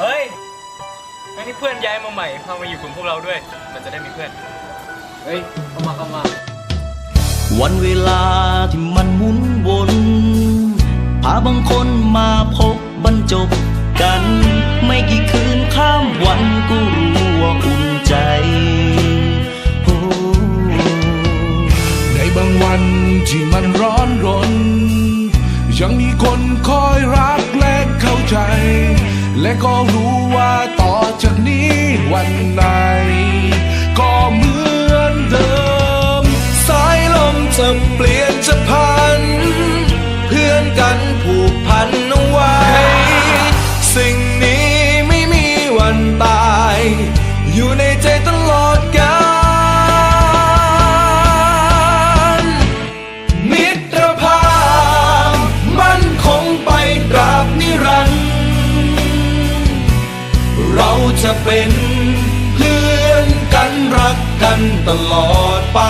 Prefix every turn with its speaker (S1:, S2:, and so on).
S1: เฮ้ยงั้นที่เพื่อนย้ายมาใหม่พามาอยู่กลุ่มพวกเราด้วย มันจะได้มีเพื่อน
S2: เฮ้ย เข้ามาเข้ามา
S3: วันเวลาที่มันหมุนวนพาบางคนมาพบบรรจบกัน ไม่กี่คืนข้ามวันก็รู้ว่าอุ่นใจโอ้
S4: ในบางวันที่มันร้อนรน ยังมีคนคอย และก็รู้ว่าต่อจากนี้วันไหน ก็เหมือนเดิม สายลมจะเปลี่ยน จะเป็นเพื่อนกันรักกันตลอดไป